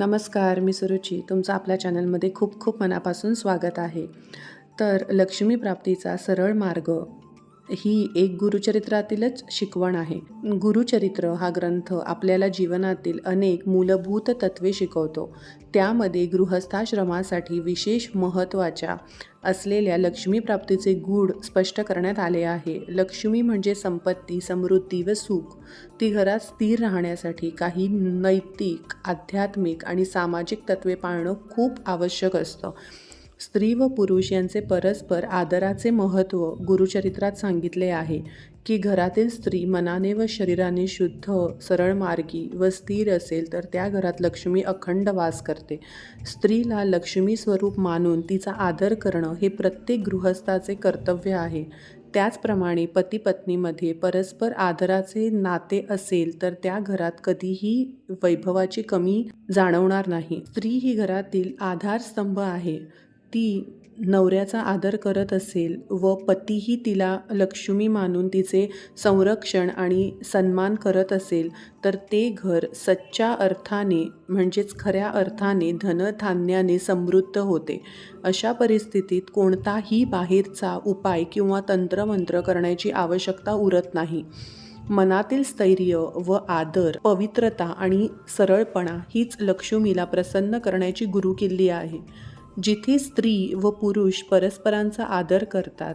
नमस्कार मी सुरुची. तुमचं आपल्या चॅनलमध्ये खूप खूप मनापासून स्वागत आहे. तर लक्ष्मी प्राप्तीचा सरळ मार्ग ही एक गुरुचरित्रातीलच शिकवण आहे. गुरुचरित्र हा ग्रंथ आपल्याला जीवनातील अनेक मूलभूत तत्वे शिकवतो. त्यामध्ये गृहस्थाश्रमासाठी विशेष महत्त्वाच्या असलेल्या लक्ष्मी प्राप्तीचे गूढ स्पष्ट करण्यात आले आहे. लक्ष्मी म्हणजे संपत्ती समृद्धी व सुख. ती घरात स्थिर राहण्यासाठी काही नैतिक आध्यात्मिक आणि सामाजिक तत्वे पाळणं खूप आवश्यक असतं. स्त्री व पुरुष यांचे परस्पर आदराचे महत्त्व गुरुचरित्रात सांगितले आहे की घरातील स्त्री मनाने व शरीराने शुद्ध सरळ मार्गी व स्थिर असेल तर त्या घरात लक्ष्मी अखंड वास करते. स्त्रीला लक्ष्मी स्वरूप मानून तिचा आदर करणं हे प्रत्येक गृहस्थाचे कर्तव्य आहे. त्याचप्रमाणे पती पत्नीमध्ये परस्पर आदराचे नाते असेल तर त्या घरात कधीही वैभवाची कमी जाणवणार नाही. स्त्री ही घरातील आधारस्तंभ आहे. ती नवऱ्याचा आदर करत असेल व पतीही तिला लक्ष्मी मानून तिचे संरक्षण आणि सन्मान करत असेल तर ते घर सच्च्या अर्थाने म्हणजेच खऱ्या अर्थाने धनधान्याने समृद्ध होते. अशा परिस्थितीत कोणताही बाहेरचा उपाय किंवा तंत्रमंत्र करण्याची आवश्यकता उरत नाही. मनातील स्थैर्य व आदर पवित्रता आणि सरळपणा हीच लक्ष्मीला प्रसन्न करण्याची गुरुकिल्ली आहे. जिथे स्त्री व पुरुष परस्परांचा आदर करतात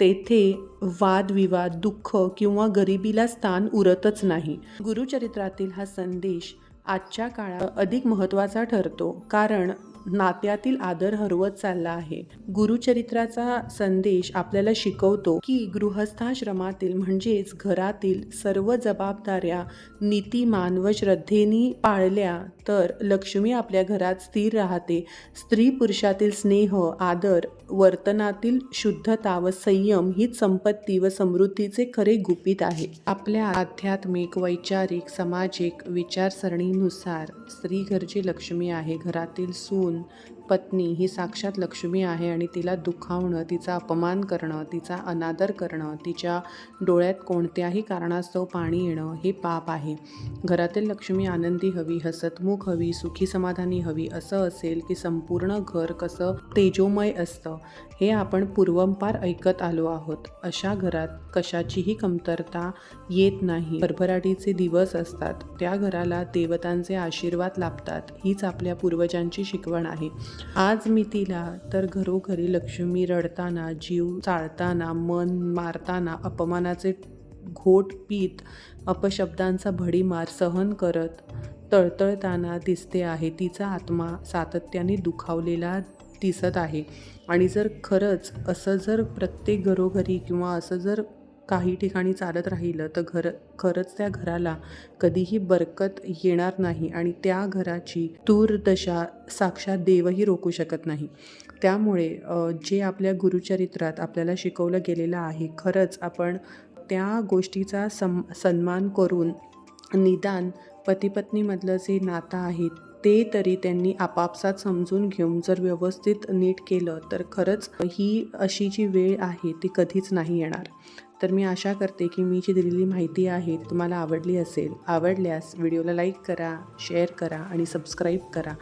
तेथे वादविवाद दुःख किंवा गरिबीला स्थान उरतच नाही. गुरुचरित्रातील हा संदेश आजच्या काळात अधिक महत्त्वाचा ठरतो कारण नात्यातील आदर हरवत चालला आहे. गुरुचरित्राचा संदेश आपल्याला शिकवतो की गृहस्थाश्रमातील म्हणजेच घरातील सर्व जबाबदाऱ्या नीतिमान व श्रद्धेने पाळल्या तर लक्ष्मी आपल्या घरात स्थिर राहते. स्त्री पुरुषातील स्नेह आदर वर्तनातील शुद्धता व संयम हीच संपत्ती व समृद्धीचे खरे गुपित आहे. आपल्या आध्यात्मिक वैचारिक सामाजिक विचारसरणीनुसार स्त्री घरची लक्ष्मी आहे. घरातील सून And. पत्नी ही साक्षात लक्ष्मी आहे आणि तिला दुखावणं तिचा अपमान करणं तिचा अनादर करणं तिच्या डोळ्यात कोणत्याही कारणास्तव पाणी येणं हे पाप आहे. घरातील लक्ष्मी आनंदी हवी हसतमुख हवी सुखी समाधानी हवी असं असेल की संपूर्ण घर कसं तेजोमय असतं हे आपण पूर्वंपार ऐकत आलो आहोत. अशा घरात कशाचीही कमतरता येत नाही. भरभराटीचे दिवस असतात. त्या घराला देवतांचे आशीर्वाद लाभतात. हीच आपल्या पूर्वजांची शिकवण आहे. आज मी तिला तर घरोघरी लक्ष्मी रडताना जीव चाळताना मन मारताना अपमानाचे घोट पीत अपशब्दांचा भडीमार सहन करत तळतळताना दिसते आहे. तिचा आत्मा सातत्याने दुखावलेला दिसत आहे. आणि जर खरंच असं जर प्रत्येक घरोघरी किंवा असं जर काही ठिकाणी चालत राहिलं तर घर खरंच त्या घराला कधीही बरकत येणार नाही आणि त्या घराची दुर्दशा साक्षात देवही रोखू शकत नाही. त्यामुळे जे आपल्या गुरुचरित्रात आपल्याला शिकवलं गेलेलं आहे खरंच आपण त्या गोष्टीचा सम सन्मान करून निदान पतीपत्नीमधलं जे नातं आहे ते तरी त्यांनी आपापसात समजून घेऊन जर व्यवस्थित नीट केलं तर खरंच ही अशी जी वेळ आहे ती कधीच नाही येणार. तर मी आशा करते की मी जी दिलेली माहिती आहे ती तुम्हाला आवडली असेल. आवडल्यास व्हिडिओला लाईक करा शेअर करा आणि सबस्क्राईब करा.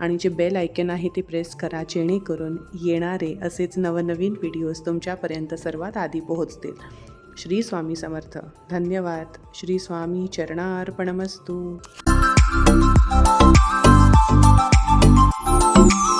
आणि जे बेल आयकन आहे ते प्रेस करा जेणेकरून येणारे असेच नवनवीन व्हिडिओज तुमच्यापर्यंत सर्वात आधी पोहोचतील. श्री स्वामी समर्थ. धन्यवाद. श्री स्वामी चरणार्पणमस्तू. 啊。